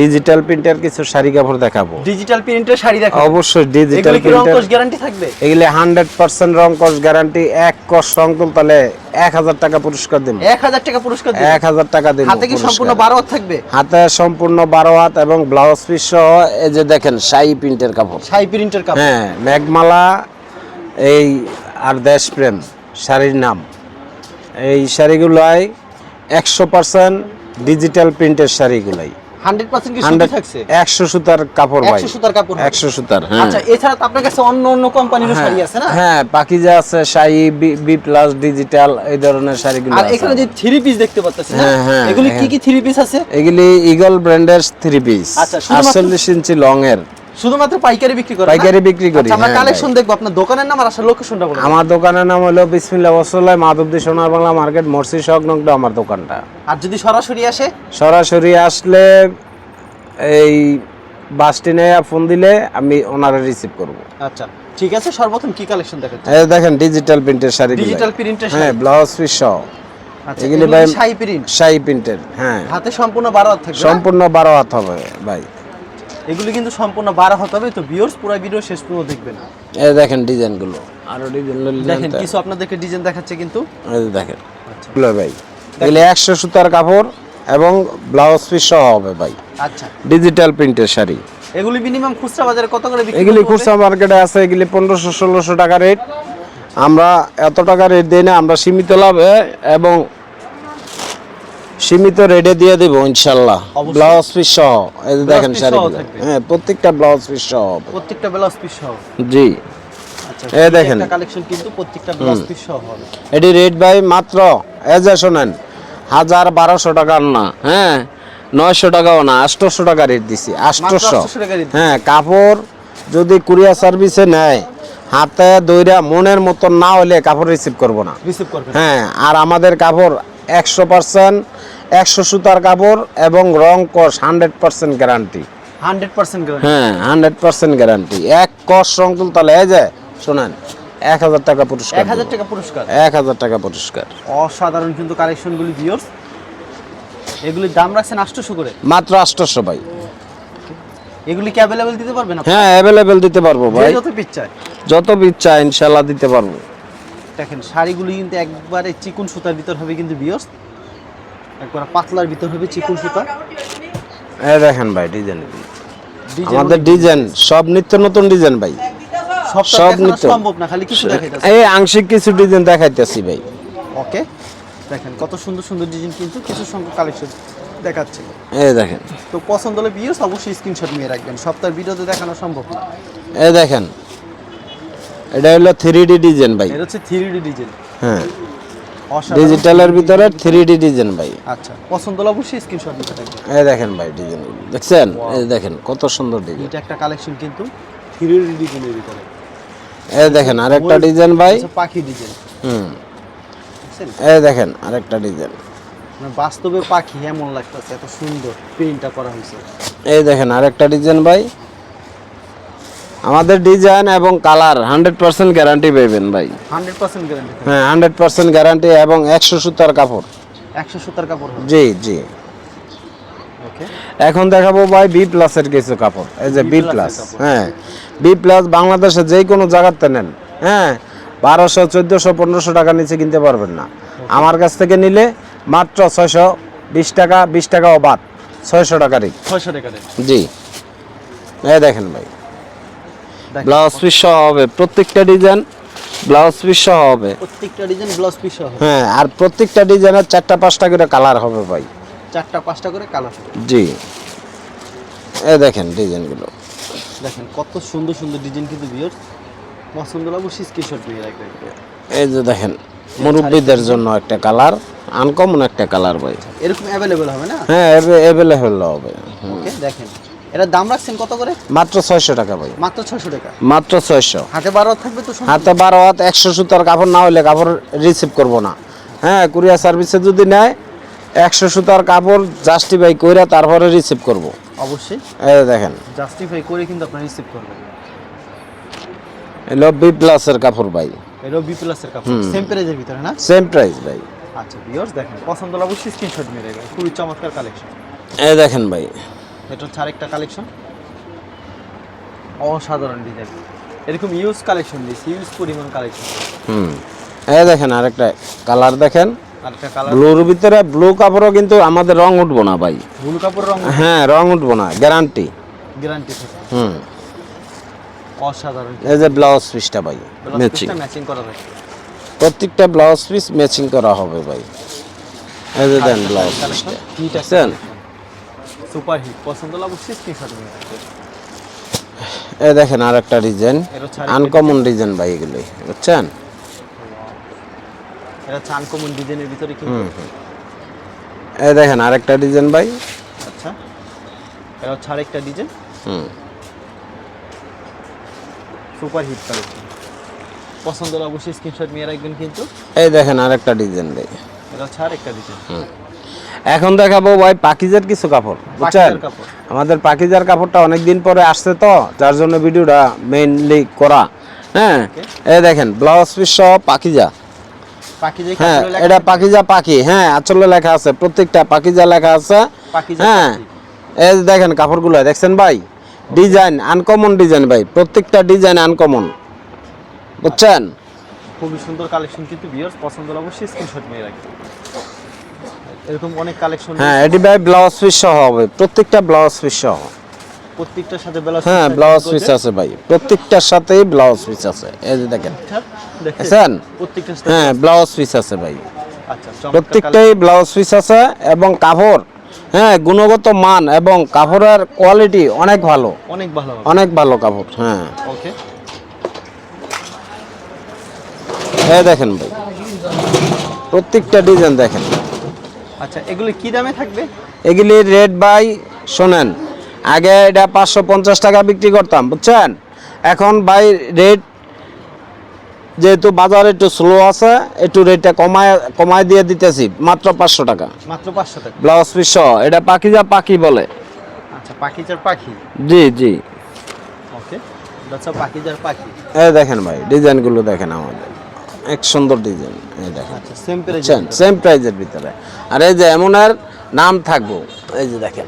Digital প্রিন্টের কিছু শাড়ি কাপড় দেখাবো। ডিজিটাল প্রিন্টের শাড়ি দেখো অবশ্যই ডিজিটাল এগুলো রং প্রিন্টের গ্যারান্টি থাকবে? এগুলি হান্ড্রেড পার্সেন্ট রং কস গ্যারান্টি এক কস রং তুলতালে এক হাজার টাকা পুরস্কার দিব। এক হাজার টাকা পুরস্কার দিবে। এক হাজার টাকা দিব হাতে কি সম্পূর্ণ পুরস্কার। বারো হাত থাকবে? হাতে সম্পূর্ণ বারো হাত এবং ব্লাউজ পিস সহ এই যে দেখেন শাড়ি প্রিন্টের কাপড়। শাই প্রিন্টের কাপড়। হ্যাঁ মেঘমালা এই আর দেশপ্রেম শাড়ির নাম। এই শাড়িগুলাই একশো পার্সেন্ট ডিজিটাল প্রিন্টের শাড়িগুলাই। হান্ড্রেড পার্সেন্ট কি সুতি থাকছে? একশো সুতার কাপড় ভাই। একশো সুতার কাপড় একশো সুতার হ্যাঁ। আচ্ছা এছাড়া তো আপনার কাছে অন্য অন্য কোম্পানিরও শাড়ি আছে না? হ্যাঁ পাকিজা আছে শাড়ি বি প্লাস ডিজিটাল এই ধরনের শাড়িগুলো আর এখানে যে থ্রি পিস দেখতে পাচ্ছেন হ্যাঁ, হ্যাঁ, এগুলি কি হ্যাঁ। কি থ্রি পিস আছে? এগুলি ইগল ব্র্যান্ডের থ্রি পিস আচ্ছা, আটচল্লিশ ইঞ্চি লং এর। শুধুমাত্র পাইকারি বিক্রি করেন পাইকারি বিক্রি করি, আচ্ছা, আমরা হ্যাঁ, কালেকশন দেখব। আপনার দোকানের নাম আর আসার লোকেশনটা বলুন। আমার দোকানের নাম হলো বিসমিল্লা ওসলাই মাধবদী সোনার বাংলা মার্কেট মর্সি সংলগ্ন আমার দোকানটা। আর যদি সরাসরি আসে? সরাসরি আসলে এই বাস স্ট্যান্ডে ফোন দিলে আমি ওনারা রিসিভ করব। আচ্ছা ঠিক আছে সর্বপ্রথম কি কালেকশন দেখাচ্ছেন? এই দেখেন ডিজিটাল প্রিন্টের শাড়ি ডিজিটাল প্রিন্টের হ্যাঁ ব্লাউজ পিস সহ আচ্ছা এগুলি ভাই- শাই প্রিন্ট শাড়ি প্রিন্টের হ্যাঁ। হাতে সম্পূর্ণ বারো হাত থাকবে সম্পূর্ণ বারো হাত হবে ভাই। এগুলি কিন্তু সম্পূর্ণ বারো হতে হবে। তো ভিউয়ার্স পুরো ভিডিও শেষ পর্যন্ত দেখবেন। এই দেখেন ডিজাইনগুলো। আরও ডিজাইন দেখেন কিছু আপনাদেরকে ডিজাইন দেখাচ্ছে কিন্তু। এই দেখেন। আচ্ছা। ভাই এগুলি একশো সুতার কাপড় এবং ব্লাউজ পিস সহ হবে ভাই। আচ্ছা। ডিজিটাল প্রিন্টের শাড়ি। এগুলি মিনিমাম খুচরা বাজারে কত করে বিক্রি এগুলি খুচরা মার্কেটে আছে এগুলি পনেরোশো ষোলোশো টাকা রেট আমরা এত টাকা রেট দিই না আমরা সীমিত লাভে এবং সীমিত রেটে দিয়ে দেব ইনশাল্লাহ। ব্লাউজ পিস সহ এই যে দেখেন শাড়িগুলো। হ্যাঁ প্রত্যেকটা ব্লাউজ পিস সহ প্রত্যেকটা ব্লাউজ পিস সহ। জি। আচ্ছা এই দেখেন। কালেকশন কিন্তু প্রত্যেকটা ব্লাউজ পিস সহ হবে। এটি রেট ভাই মাত্র যে শোনেন হাজার বারোশো টাকার না হ্যাঁ নয়শো টাকাও না আটশোশো টাকা রেট দিছি আটশোশো। 800 টাকা হ্যাঁ কাপড় যদি কুরিয়ার সার্ভিসে নেয় হাতে দইরা মনের মতন না হলে কাপড় রিসিভ করব না। হ্যাঁ আর আমাদের কাপড় একশো পার্সেন্ট একশো সুতার কাপড় এবং রং কস hundred percent guarantee. Hundred percent হ্যাঁ হান্ড্রেড পার্সেন্ট গ্যারান্টি। এক কস রং তুলতালে এই যে শোনেন এক হাজার টাকা পুরস্কার এক হাজার টাকা পুরস্কার? এক হাজার টাকা পুরস্কার। অসাধারণ কিন্তু কালেকশনগুলি এগুলির দাম রাখছেন আটশোশো করে। মাত্র আটশোশো ভাই। এগুলি কি অ্যাভেলেবেল দিতে পারবেন? হ্যাঁ অ্যাভেলেবেল দিতে পারব ভাই। যত পিস যত ইচ্ছা ইনশাল্লাহ দিতে পারব। দেখেন শাড়িগুলি কিন্তু একবারে চিকুন সুতার ভিতর হবে কিন্তু বিয়স একবার পাতলার ভিতর হবে চিকুন সুতা। এই দেখেন ভাই ডিজাইন আমাদের ডিজাইন সব নিত্য নতুন ডিজাইন ভাই। সব নিত্য। সম্ভব না খালি কিছু দেখাইতেছে। এই আংশিক কিছু ডিজাইন দেখাইতেছি ভাই। ওকে দেখেন কত সুন্দর সুন্দর ডিজাইন কিন্তু কিছু সংখ্যক কালেকশন দেখাচ্ছে। এই দেখেন। তো পছন্দ হলে বিয়স অবশ্যই স্ক্রিনশট নিয়ে রাখবেন। সপ্তাহের ভিডিওতে দেখানো সম্ভব না। এই দেখেন। এটা হলো থ্রি ডি ডিজাইন ভাই। এটা হচ্ছে থ্রি ডি ডিজাইন হ্যাঁ। ডিজিটালের ভিতরে থ্রি ডি ডিজাইন ভাই। আচ্ছা পছন্দ হলে অবশ্যই স্ক্রিনশট নিতে থাকবেন এই দেখেন ভাই ডিজাইন দেখছেন? এই দেখেন কত সুন্দর ডিজাইন এটা একটা কালেকশন কিন্তু থ্রি ডি ডিজাইনের ভিতরে। এই দেখেন আরেকটা ডিজাইন ভাই। পাখি ডিজাইন হুম। এই দেখেন আরেকটা ডিজাইন মানে বাস্তবে পাখি এমন লাগতেছে এত সুন্দর প্রিন্টটা করা হয়েছে। এই দেখেন আরেকটা ডিজাইন ভাই। আমাদের ডিজাইন এবং কালার হান্ড্রেড পার্সেন্ট গ্যারান্টি পাইবেন ভাই। হান্ড্রেড পার্সেন্ট গ্যারান্টি হ্যাঁ হান্ড্রেড পার্সেন্ট গ্যারান্টি এবং একশো সুতার কাপড়। একশো সুতার কাপড় জি জি। এখন দেখাবো ভাই বি প্লাসের কিছু কাপড়। এই যে বি প্লাস হ্যাঁ। বি প্লাস বাংলাদেশে যে কোনো জায়গাতে নেন হ্যাঁ। বারোশো চোদ্দোশো পনেরোশো টাকা নিচে কিনতে পারবেন না। আমার কাছ থেকে নিলে মাত্র ছয়শো বিশ টাকা বিশ টাকা ও বাদ ছয়শো টাকারই ছয়শো টাকা দেন জি। এই দেখেন ভাই। ব্লাউজ পিস সহ হবে প্রত্যেকটা ডিজাইন ব্লাউজ পিস সহ হবে। প্রত্যেকটা ডিজাইন ব্লাউজ পিস হবে। হ্যাঁ আর প্রত্যেকটা ডিজাইনের চারটা পাঁচটা করে কালার হবে ভাই। চারটা পাঁচটা করে কালার জি। এ দেখেন ডিজাইনগুলো। দেখেন কত সুন্দর সুন্দর ডিজাইন কিন্তু বিয়ার পছন্দ হলে অবশ্যই স্ক্রিনশট নিয়ে রাখবেন। এই যে দেখেন মুরব্বীদের জন্য একটা কালার আনকমন একটা কালার ভাই। এরকম অ্যাভেলেবেল হবে না? হ্যাঁ অ্যাভেলেবল হবে। ওকে দেখেন। এটা দাম রাখছেন কত করে? মাত্র ছয়শো টাকা ভাই। মাত্র ছয়শো টাকা। মাত্র ছয়শো। হাতে বারো থাকবে তো হাতে বারো হাত একশো সুতার কাপড় না হলে কাপড় রিসিভ করব না। হ্যাঁ কুরিয়ার সার্ভিসে যদি নেয় একশো সুতার কাপড় জাস্টিফাই করে তারপরে রিসিভ করব। অবশ্যই। এই দেখেন। জাস্টিফাই করে কিন্তু আপনারা রিসিভ করবেন। এলো বি প্লাসের কাপড় ভাই। এটাও বি প্লাসের কাপড়। সেম প্রাইজের ভিতরে না? সেম প্রাইস ভাই। আচ্ছা ভিউয়ার্স দেখেন পছন্দ হলে অবশ্যই স্ক্রিনশট রাখবেন খুবই চমৎকার কালেকশন এই দেখেন ভাই। এটা হচ্ছে আরেকটা কালেকশন অসাধারণ ডিজাইন এরকম ইউজ কালেকশন দিয়েছি ইউজ পরিমাণ কালেকশন হুম। এই দেখেন আরেকটা কালার দেখেন। ব্লুর ভিতরে ব্লু কাপড়ও কিন্তু আমাদের রং উঠবো না ভাই। ব্লু কাপড় রং হ্যাঁ রং উঠবো না গ্যারান্টি গ্যারান্টি হুম। অসাধারণ। এই যে ব্লাউজ পিসটা ভাই ম্যাচিং ম্যাচিং করা প্রত্যেকটা ব্লাউজ পিস ম্যাচিং করা হবে ভাই। এই যে দেন ব্লাউজ পিসটা হিট দেখছেন সুপার হিট পছন্দ হলে অবশ্যই স্ক্রিনশট নিয়ে এই দেখেন আর একটা ডিজাইন আনকমন ডিজাইন ভাই এগুলি বুঝছেন? এটা হচ্ছে আনকমন ডিজাইনের ভিতরে হুম হুম। এই দেখেন আরেকটা ডিজাইন ভাই। আচ্ছা। এটা হচ্ছে আরেকটা ডিজাইন হুম। সুপার হিট কালেকশন পছন্দ হলে অবশ্যই স্ক্রিনশট নিয়ে রাখবেন কিন্তু। এই দেখেন আরেকটা ডিজাইন ভাই। এটা হচ্ছে আরেকটা ডিজাইন এখন দেখাবো ভাই পাকিজার কিছু কাপড় বুঝছেন? আমাদের পাকিজার কাপড়টা অনেক দিন পরে আসছে তো যার জন্য ভিডিওটা মেইনলি করা। হ্যাঁ? এই দেখেন ব্লাউজ পিস সহ পাকিজা। হ্যাঁ এটা পাকিজা পাখি। হ্যাঁ আচলে লেখা আছে প্রত্যেকটা পাকিজা লেখা আছে। হ্যাঁ। এই দেখেন কাপড়গুলো দেখছেন ভাই? ডিজাইন আনকমন ডিজাইন ভাই প্রত্যেকটা ডিজাইন আনকমন বুঝছেন? খুবই সুন্দর কালেকশন কিন্তু ভিউয়ার্স পছন্দ হলে অবশ্যই স্ক্রিনশট নিয়ে রাখবেন। এরকম অনেক কালেকশন হ্যাঁ এটি ভাই ব্লাউজ পিস সহ হবে। প্রত্যেকটা ব্লাউজ পিস সহ। প্রত্যেকটার সাথে ব্লাউজ হ্যাঁ ব্লাউজ পিস আছে ভাই। প্রত্যেকটার সাথেই ব্লাউজ পিস আছে। এই যে দেখেন। দেখছেন? প্রত্যেকটার সাথে হ্যাঁ ব্লাউজ পিস আছে ভাই। আচ্ছা প্রত্যেকটাই ব্লাউজ পিস আছে এবং কাপড় হ্যাঁ গুণগত মান এবং কাপড়ের কোয়ালিটি অনেক ভালো। অনেক ভালো অনেক ভালো কাপড় হ্যাঁ। ওকে। এই দেখেন ভাই। প্রত্যেকটা ডিজাইন দেখেন। আচ্ছা এগুলো কি দামে থাকবে? এগুলি রেট বাই শোনেন আগে এটা পাঁচশো পঞ্চাশ টাকা বিক্রি করতাম বুঝছেন? এখন বাই রেট যেহেতু বাজার একটু স্লো আছে একটু রেটটা কমায় কমায় দিয়ে দিতেছি মাত্র পাঁচশো টাকা। মাত্র পাঁচশো টাকা। ব্লাউজ পিস এটা পাখিজা পাখি বলে। আচ্ছা পাখিজার পাখি? জি জি। ওকে আচ্ছা পাখিজার পাখি। এই দেখেন ভাই ডিজাইনগুলো দেখেন আমাদের। এক সুন্দর ডিজাইন এই দেখেন। আচ্ছা সেম সেম প্রাইজের ভিতরে। আর এই যে এমন আর নাম থাকব। এই যে দেখেন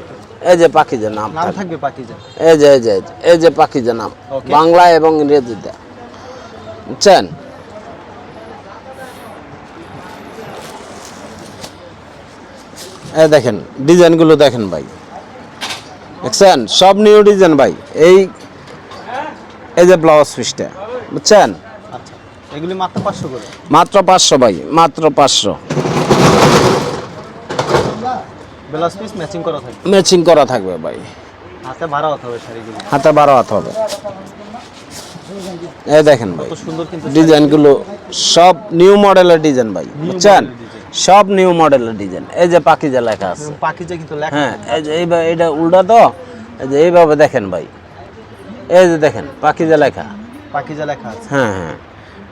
এই যে পাখিজা নাম নাম থাকবে। পাখিজা এই যে এই যে এই যে, এই যে পাখিজা নাম বাংলা এবং ইংরেজিতে। বুঝছেন? এই দেখেন ডিজাইনগুলো দেখেন ভাই। দেখছেন? সব নিউ ডিজাইন ভাই। এই এই যে ব্লাউজ পিসটা বুঝছেন? আচ্ছা এগুলি মাত্র পাঁচশো করে? মাত্র পাঁচশো ভাই মাত্র পাঁচশো। ব্লাউজ পিস ম্যাচিং করা থাকবে? ম্যাচিং করা থাকবে ভাই। হাতে ভাড়া হতে হবে শাড়িগুলি। হাতে বারো হাত হবে। এই দেখেন ভাই সুন্দর কিন্তু ডিজাইনগুলো সব নিউ মডেলের ডিজাইন ভাই বুঝছেন? সব নিউ মডেলের ডিজাইন। এই যে পাখিজা লেখা আছে। পাখিজা কিন্তু লেখা হ্যাঁ এই যে এইভাবে এটা উল্টা তো? এই যে এইভাবে দেখেন ভাই। এই যে দেখেন পাখিজা লেখা। পাখিজা লেখা আছে। হ্যাঁ হ্যাঁ।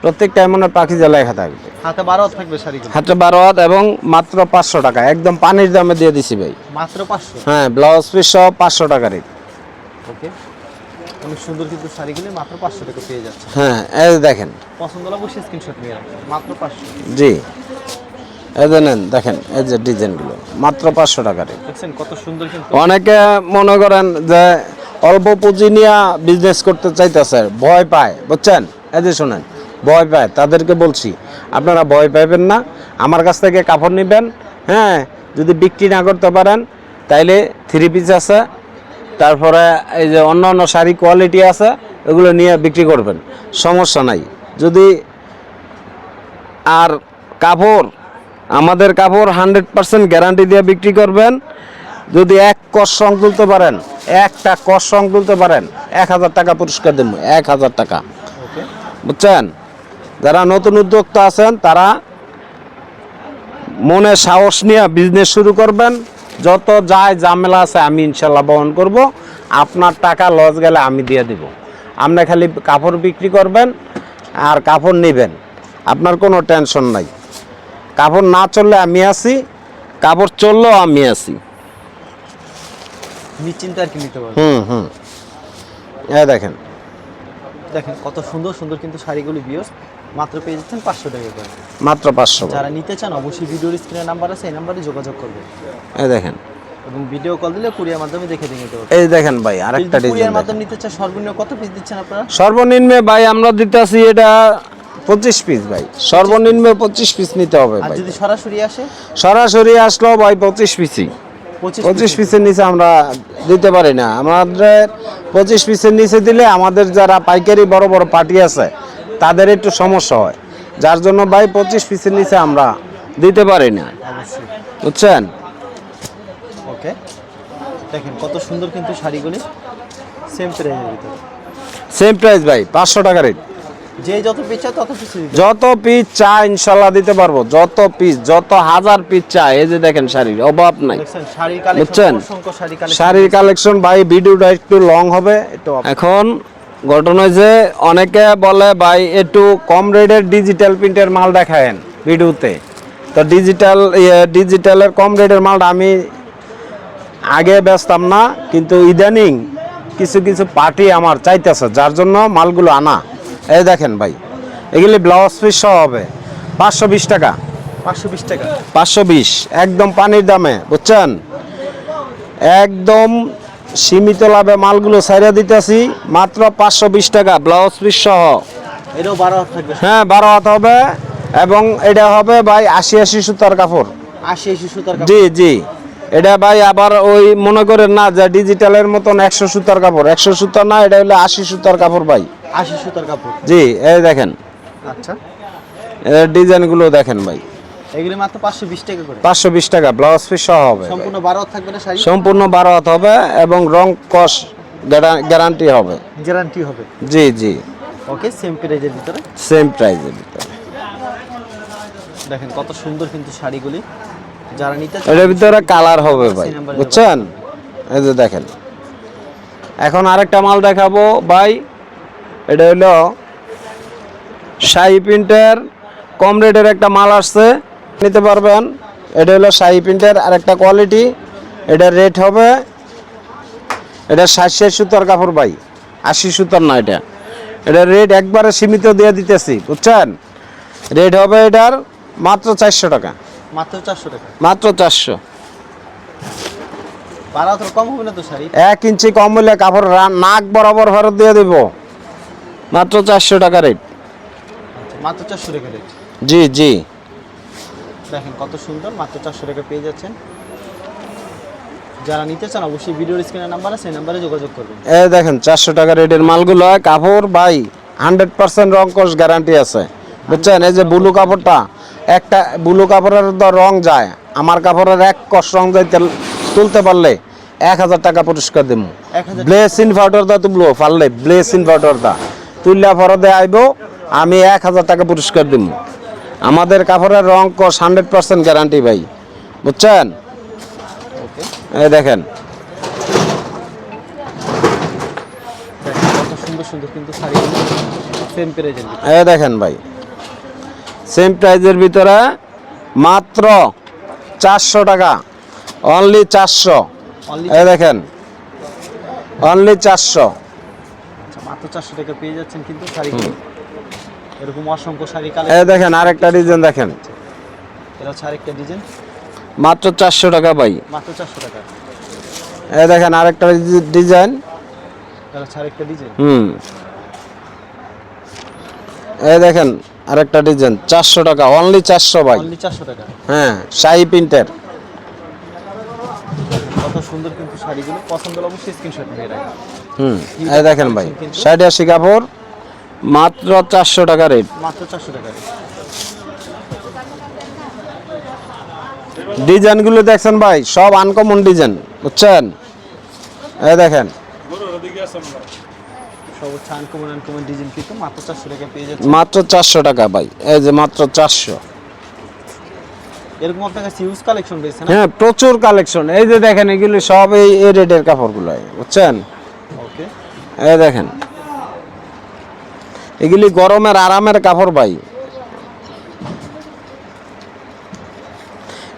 প্রত্যেকটা এমন পাখিজা লেখা থাকবে হাতে বারো থাকবে শাড়িগুলো হাতে বারো হাত এবং মাত্র পাঁচশো টাকা। একদম পানির দামে দিয়ে দিছি ভাই। মাত্র পাঁচশো? হ্যাঁ ব্লাউজ পিস সহ পাঁচশো টাকা রেট ওকে। অনেক সুন্দর কিন্তু শাড়িগুলি মাত্র পাঁচশো টাকা পেয়ে যাচ্ছে। হ্যাঁ এই দেখেন। পছন্দ হলে অবশ্যই স্ক্রিনশট নিয়ে রাখবেন। মাত্র পাঁচশো। জি। এই যে নেন দেখেন এই যে ডিজাইনগুলো মাত্র পাঁচশো টাকা রেট দেখছেন কত সুন্দর কিন্তু। অনেকে মনে করেন যে অল্প পুঁজি নিয়ে বিজনেস করতে চাইতেছে ভয় পায় বুঝছেন? এই যে শোনেন। ভয় পায় তাদেরকে বলছি আপনারা ভয় পাইবেন না আমার কাছ থেকে কাপড় নেবেন হ্যাঁ যদি বিক্রি না করতে পারেন তাইলে থ্রি পিস আছে তারপরে এই যে অন্য অন্য শাড়ি কোয়ালিটি আছে এগুলো নিয়ে বিক্রি করবেন সমস্যা নাই। যদি আর কাপড় আমাদের কাপড় হান্ড্রেড পার্সেন্ট গ্যারান্টি দিয়ে বিক্রি করবেন যদি এক কষ সং তুলতে পারেন একটা কষ সং তুলতে পারেন এক হাজার টাকা পুরস্কার দেবো এক হাজার টাকা। বুঝছেন? যারা নতুন উদ্যোক্তা আছেন তারা মনে সাহস নিয়ে বিজনেস শুরু করবেন। যত যায় ঝামেলা আছে আমি ইনশাল্লাহ বহন করব। আপনার টাকা লস গেলে আমি দিয়ে দিব। আপনি খালি কাপড় বিক্রি করবেন আর কাপড় নেবেন। আপনার কোনো টেনশন নাই। কাপড় না চললে আমি আছি কাপড় চললেও আমি আছি। নিশ্চিন্তে আর কি নিতে পারবেন? হুম হুম। এ দেখেন। দেখেন কত সুন্দর সুন্দর কিন্তু শাড়িগুলি বিয়স। মাত্র পেয়ে যাচ্ছেন পাঁচশো টাকা করে। মাত্র পাঁচশো যারা নিতে চান অবশ্যই ভিডিওর স্ক্রিনের নাম্বার আছে এই নাম্বারে যোগাযোগ করবেন। এ দেখেন। এবং ভিডিও কল দিলে কুরিয়ার মাধ্যমে দেখে দিয়ে নিতে এই দেখেন ভাই আরেকটা যদি কুরিয়ার মাধ্যমে নিতে চান সর্বনিম্ন কত পিস দিচ্ছেন আপনারা? সর্বনিম্ন ভাই আমরা দিতেছি এটা পঁচিশ পিস ভাই। সর্বনিম্ন পঁচিশ পিস নিতে হবে ভাই। যদি সরাসরি আসে? সরাসরি আসলো ভাই পঁচিশ পিসই পঁচিশ পিসের নিচে আমরা দিতে পারি না। আমাদের পঁচিশ পিসের নিচে দিলে আমাদের যারা পাইকারি বড় বড় পার্টি আছে তাদের একটু সমস্যা হয়। যার জন্য ভাই পঁচিশ পিসের নিচে আমরা দিতে পারি না। বুঝছেন? ওকে দেখেন কত সুন্দর কিন্তু শাড়িগুলি। সেম প্রাইসের ভিতরে। সেম প্রাইস ভাই পাঁচশো টাকা রেট যে যত পিস চায় তত পিস যত পিস চা ইনশাল্লাহ দিতে পারব। যত পিস যত হাজার পিস চা এই যে দেখেন শাড়ির অভাব নাই। বুঝছেন? শাড়ির কালেকশন ভাই ভিডিওটা একটু লং হবে এখন ঘটনা যে অনেকে বলে ভাই একটু কম রেটের ডিজিটাল প্রিন্টের মাল দেখায়েন ভিডিওতে। তো ডিজিটাল ডিজিটালের কম রেটের মালটা আমি আগে বেচতাম না কিন্তু ইদানিং কিছু কিছু পার্টি আমার চাইতেছে যার জন্য মালগুলো আনা। এই দেখেন ভাই এগুলি ব্লাউজ পিস সহ হবে পাঁচশো বিশ টাকা। পাঁচশো বিশ টাকা? পাঁচশো বিশ একদম পানির দামে বুঝছেন? একদম সীমিত লাভে মালগুলো সাইরা দিতেছি মাত্র পাঁচশো বিশ টাকা ব্লাউজ পিস সহ। হ্যাঁ বারো হাত হবে এবং এটা হবে ভাই আশি আশি সুতার কাপড়। আশি আশি সুতার জি জি। এটা ভাই আবার ওই মনে করেন না যে ডিজিটালের মতন একশো সুতার কাপড়। একশো সুতার না এটা হলো আশি সুতার কাপড় ভাই। আশি সুতার কাপড়। জি এই দেখেন। আচ্ছা। ডিজাইনগুলো দেখেন ভাই। এগুলি মাত্র পাঁচশো বিশ টাকা করে। পাঁচশো বিশ টাকা ব্লাউজ পিস সহ হবে। সম্পূর্ণ বারো হাত থাকবে না শাড়ি? সম্পূর্ণ বারো হাত হবে এবং রং কস গ্যারান্টি হবে। গ্যারান্টি হবে। জি জি। ওকে সেম প্রাইজের ভিতরে? সেম প্রাইসের ভিতরে। দেখেন কত সুন্দর কিন্তু শাড়িগুলি। যারা নিতে এটার ভিতরে কালার হবে ভাই বুঝছেন? এই যে দেখেন। এখন আরেকটা মাল দেখাবো ভাই এটা হলো শাহি প্রিন্টের কম রেটের একটা মাল আসছে। নিতে পারবেন। এটা হলো শাহি প্রিন্টের আরেকটা কোয়ালিটি। এটার রেট হবে এটা ষাট ষাট সুতার কাপড় ভাই। আশি সুতার না এটা। এটার রেট একবারে সীমিত দিয়ে দিতেছি বুঝছেন? রেট হবে এটার মাত্র চারশো টাকা। মাত্র চারশো টাকা? মাত্র চারশো। এক ইঞ্চি কম হলে কাপড় নাক বরাবর ফেরত দিয়ে দেব। মাত্র চারশো টাকা রেট। আচ্ছা, মাত্র চারশো টাকা রেট। জি জি। দেখেন কত সুন্দর মাত্র চারশো টাকা পেয়ে যাচ্ছেন। যারা নিতে চান অবশ্যই ভিডিওর স্ক্রিনের নাম্বার আছে সেই নাম্বারে যোগাযোগ করবেন। এই দেখেন চারশো টাকা রেটের মালগুলো কাপড় ভাই হান্ড্রেড পার্সেন্ট রং কোষ গ্যারান্টি আছে। বুঝছেন? এই যে ব্লু কাপড়টা একটা ব্লু কাপড়ের তো রং যায় আমার কাপড়ের এক কষ রং যাইতে তুলতে পারলে এক হাজার টাকা পুরস্কার দেবো ব্লেস ইনভার্টার দা তুলবো পারলে ব্লেস ইনভার্টার দা। তুললা ফরদে আইব আমি এক হাজার টাকা পুরস্কার দিব আমাদের কাপড়ের রং কস হান্ড্রেড পার্সেন্ট গ্যারান্টি ভাই। বুঝছেন? এই দেখেন। এই দেখেন ভাই। সেম প্রাইজের ভিতরে মাত্র চারশো টাকা। অনলি চারশো। এই দেখেন। অনলি চারশো। আচ্ছা মাত্র চারশো টাকা পেয়ে যাচ্ছেন কিন্তু শাড়িগুলো এরকম অসংখ্য শাড়ি এই দেখেন আরেকটা ডিজাইন দেখেন। এটা হচ্ছে আরেকটা ডিজাইন মাত্র চারশো টাকা ভাই। মাত্র চারশো টাকা। এই দেখেন আরেকটা ডিজাইন এটা হচ্ছে আরেকটা ডিজাইন হুম। এই দেখেন আরেকটা ডিজাইন চারশো টাকা অনলি চারশো ভাই। অনলি চারশো টাকা। হ্যাঁ শাহি প্রিন্টের। কত সুন্দর কিন্তু শাড়িগুলো। পছন্দ হলে অবশ্যই স্ক্রিনশট নিয়ে রাখবেন। হুম এই দেখেন ভাই ষাট আশি কাপড়। মাত্র চারশো টাকা রেট মাত্র চারশো টাকা ডিজাইনগুলো দেখছেন ভাই সব আনকমন ডিজাইন বুঝছেন? এই দেখেন। মাত্র চারশো টাকা ভাই এই যে মাত্র চারশো। এরকম আপনার কাছে ইউজ কালেকশন রয়েছে হ্যাঁ প্রচুর কালেকশন এই যে দেখেন এগুলি সব এই এই রেটের কাপড়গুলো বুঝছেন? ওকে এই দেখেন। এগুলি গরমের আরামের কাপড় ভাই।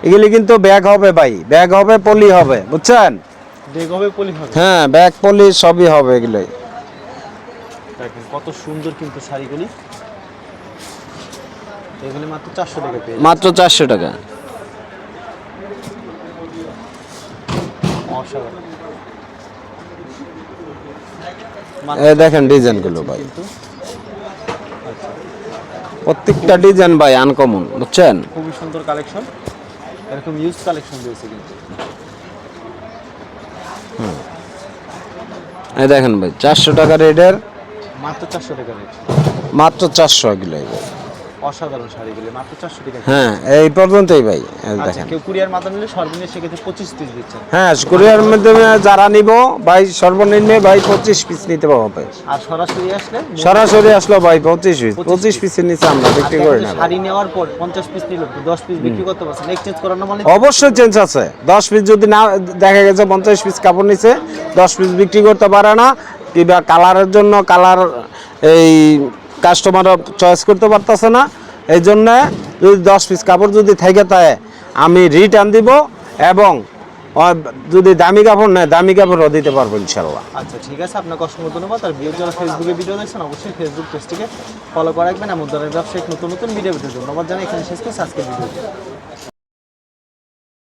এগুলি কিন্তু ব্যাগ হবে ভাই ব্যাগ হবে পলি হবে বুঝছেন? হ্যাঁ ব্যাগ পলি সবই হবে দেখেন কত সুন্দর কিন্তু শাড়িগুলি। এগুলি মাত্র চারশো টাকা মাত্র চারশো টাকা। দেখেন ডিজাইনগুলো ভাই। প্রত্যেকটা ডিজাইন ভাই আনকমন বুঝছেন? খুবই সুন্দর কালেকশন এরকম ইউজ কালেকশন দিয়েছে কিন্তু। এই দেখেন ভাই চারশো টাকা রেটের মাত্র চারশো টাকা রেট মাত্র চারশো এগুলো ভাই অসাধারণ শাড়িগুলি মাত্র চারশো টাকা। হ্যাঁ এই পর্যন্তই ভাই আচ্ছা দেখেন। কেউ কুরিয়ার মাধ্যমে নিলে সর্বনিম্ন সেক্ষেত্রে পঁচিশ পিস দিচ্ছেন। হ্যাঁ কুরিয়ার মাধ্যমে যারা নিব ভাই সর্বনিম্ন ভাই পঁচিশ পিস নিতে হবে আর সরাসরি আসলে সরাসরি আসলো ভাই পঁচিশ পিস পঁচিশ পিসের নিচে আমরা বিক্রি করি না শাড়ি নেওয়ার পর পঞ্চাশ পিস নিল দশ পিস বিক্রি করতে পারছেন। এক্সচেঞ্জ করানো মানে অবশ্যই চেঞ্জ আছে। দশ পিস যদি না দেখা গেছে পঞ্চাশ পিস কাপড় নিছে দশ পিস বিক্রি করতে পারে না। কিংবা কালারের জন্য কালার এই কাস্টমার চয়েস করতে পারতেছে না। এই জন্যে যদি দশ পিস কাপড় যদি থেকে তাই আমি রিটার্ন দিব এবং যদি দামি কাপড় নেয়, দামি কাপড়ও দিতে পারব ইনশাল্লাহ আচ্ছা ঠিক আছে, আপনাকে অসংখ্য ধন্যবাদ। আর ভিডিও যারা ফেসবুকে ভিডিও দেখছেন, অবশ্যই ফেসবুক পেজটিকে ফলো করে রাখবেন। এমন ধরনের ব্যবসায়িক নতুন নতুন ভিডিও ভিডিও ধন্যবাদ জানাই। এখানে শেষ করছি আজকের ভিডিও